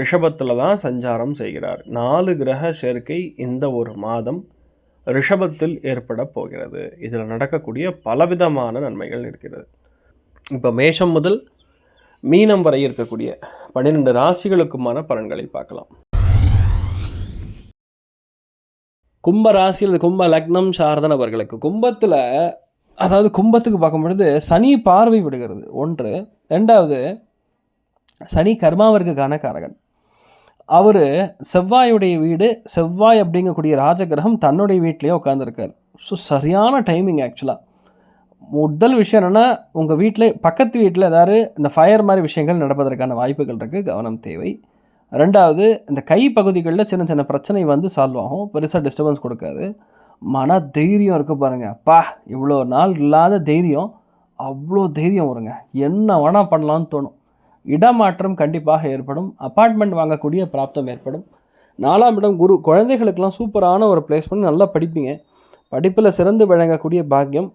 ரிஷபத்தில் தான் சஞ்சாரம் செய்கிறார். நாலு கிரக சேர்க்கை இந்த ஒரு மாதம் ரிஷபத்தில் ஏற்பட போகிறது. இதில் நடக்கக்கூடிய பலவிதமான நன்மைகள் இருக்கிறது. இப்போ மேஷம் முதல் மீனம் வரை இருக்கக்கூடிய பன்னிரெண்டு ராசிகளுக்குமான பலன்களை பார்க்கலாம். கும்ப ராசியில் கும்ப லக்னம் சாரதன் அவர்களுக்கு கும்பத்தில் அதாவது கும்பத்துக்கு பார்க்கும் பொழுது சனி பார்வை விடுகிறது. ஒன்று. ரெண்டாவது சனி கர்மாவிற்குக்கான காரகன். அவர் செவ்வாயுடைய வீடு செவ்வாய் அப்படிங்கக்கூடிய ராஜகிரகம் தன்னுடைய வீட்லேயே உட்காந்துருக்கார் ஸோ சரியான டைமிங் ஆக்சுவலாக முதல் விஷயம் என்னென்னா உங்கள் வீட்டில் பக்கத்து வீட்டில் ஏதாவது இந்த ஃபயர் மாதிரி விஷயங்கள் நடப்பதற்கான வாய்ப்புகள் இருக்குது கவனம் தேவை. ரெண்டாவது இந்த கை பகுதிகளில் சின்ன சின்ன பிரச்சனை வந்து சால்வ் ஆகும் பெருசாக டிஸ்டர்பன்ஸ் கொடுக்காது. மன தைரியம் இருக்க பாருங்கள் பா இவ்வளோ நாள் இல்லாத தைரியம் அவ்வளோ தைரியம் வருங்க. என்ன வேணால் பண்ணலான்னு தோணும். இடமாற்றம் கண்டிப்பாக ஏற்படும். அப்பார்ட்மெண்ட் வாங்கக்கூடிய பிராப்தம் ஏற்படும். நாலாம் இடம் குரு. குழந்தைகளுக்கெல்லாம் சூப்பரான ஒரு பிளேஸ்மெண்ட் நல்லா படிப்பீங்க. படிப்பில் சிறந்து விளங்கக்கூடிய பாக்கியம்.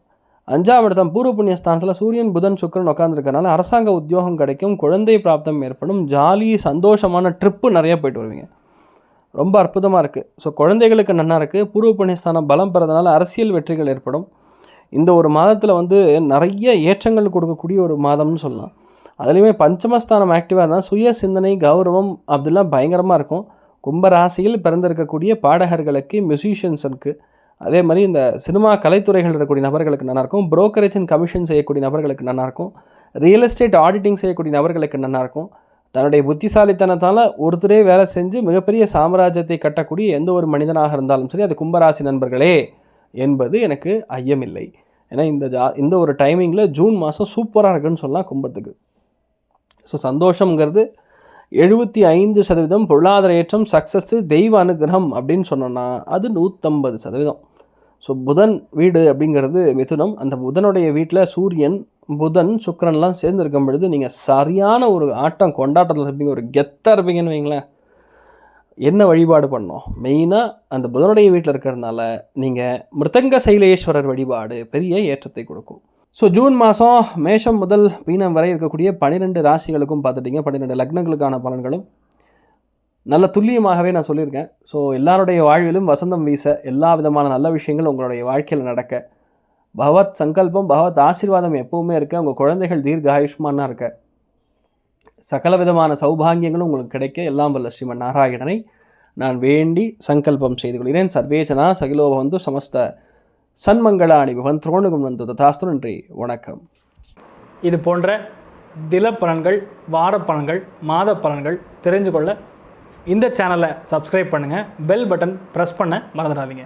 அஞ்சாம் இடத்தம் பூர்வ புண்ணிய ஸ்தானத்தில் சூரியன் புதன் சுக்கிரன் உட்காந்துருக்கனால அரசாங்க உத்தியோகம் கிடைக்கும். குழந்தை பிராப்தம் ஏற்படும். ஜாலி சந்தோஷமான ட்ரிப்பு நிறைய போயிட்டு வருவீங்க. ரொம்ப அற்புதமாக இருக்குது ஸோ குழந்தைகளுக்கு நன்னா இருக்குது பூர்வ புண்ணியஸ்தானம் பலம் பெறதுனால அரசியல் வெற்றிகள் ஏற்படும். இந்த ஒரு மாதத்தில் வந்து நிறைய ஏற்றங்கள் கொடுக்கக்கூடிய ஒரு மாதம்னு சொல்லலாம். அதுலேயுமே பஞ்சமஸ்தானம் ஆக்டிவாக இருந்தால் சுய சிந்தனை கௌரவம் அப்படிலாம் பயங்கரமாக இருக்கும். கும்ப ராசியில் பிறந்திருக்கக்கூடிய பாடகர்களுக்கு மியூசிஷியன்ஸுக்கு அதே மாதிரி இந்த சினிமா கலைத்துறைகள் இருக்கக்கூடிய நபர்களுக்கு நல்லாயிருக்கும் புரோக்கரேஜ் அண்ட் கமிஷன் செய்யக்கூடிய நபர்களுக்கு நல்லாயிருக்கும் ரியல் எஸ்டேட் ஆடிட்டிங் செய்யக்கூடிய நபர்களுக்கு நல்லாயிருக்கும் தன்னுடைய புத்திசாலித்தனத்தால் ஒருத்தரே வேலை செஞ்சு மிகப்பெரிய சாம்ராஜ்யத்தை கட்டக்கூடிய எந்த ஒரு மனிதனாக இருந்தாலும் சரி அது கும்பராசி நண்பர்களே என்பது எனக்கு ஐயமில்லை. ஏன்னா இந்த ஜா இந்த ஒரு டைமிங்கில் ஜூன் மாதம் சூப்பராக இருக்குன்னு சொல்லலாம் கும்பத்துக்கு. ஸோ சந்தோஷங்கிறது எழுபத்தி ஐந்து சதவீதம் பொருளாதார ஏற்றம் சக்ஸஸ்ஸு தெய்வ அனுகிரகம் அப்படின்னு சொன்னோன்னா அது நூற்றம்பது சதவீதம். ஸோ புதன் வீடு அப்படிங்கிறது மிதுனம். அந்த புதனுடைய வீட்டில் சூரியன் புதன் சுக்கிரன்லாம் சேர்ந்து இருக்கும் பொழுது நீங்கள் சரியான ஒரு ஆட்டம் கொண்டாட்டத்தில் இருப்பீங்க ஒரு கெத்தாக இருப்பீங்கன்னு வைங்களேன். என்ன வழிபாடு பண்ணோம் மெயினாக அந்த புதனுடைய வீட்டில் இருக்கிறதுனால நீங்கள் மிருதங்க சைலேஸ்வரர் வழிபாடு பெரிய ஏற்றத்தை கொடுக்கும். ஸோ ஜூன் மாதம் மேஷம் முதல் மீனம் வரை இருக்கக்கூடிய பன்னிரெண்டு ராசிகளுக்கும் பார்த்துட்டிங்க. பன்னிரெண்டு லக்னங்களுக்கான பலன்களும் நல்ல துல்லியமாகவே நான் சொல்லியிருக்கேன். ஸோ எல்லாருடைய வாழ்விலும் வசந்தம் வீச எல்லா விதமான நல்ல விஷயங்களும் உங்களுடைய வாழ்க்கையில் நடக்க பகவத் சங்கல்பம் பகவத் ஆசீர்வாதம் எப்பவுமே இருக்க உங்கள் குழந்தைகள் தீர்க்க ஆயுஷ்மானாக இருக்க சகல விதமான சௌபாகியங்களும் உங்களுக்கு கிடைக்க. எல்லாம் வல்ல ஸ்ரீமன் நாராயணனை நான் வேண்டி சங்கல்பம் செய்து கொள்கிறேன். சர்வேஜனா சகிலோப வந்து சமஸ்த சன்மங்களாணி பவன் துரோணுகம் வந்து ததாஸ்து நன்றி. வணக்கம். இது போன்ற தில பலன்கள் வார பலன்கள் மாத பலன்கள் தெரிஞ்சு கொள்ள இந்த சேனலை சப்ஸ்கிரைப் பண்ணுங்கள் பெல் பட்டன் ப்ரெஸ் பண்ண மறந்துடாதீங்க.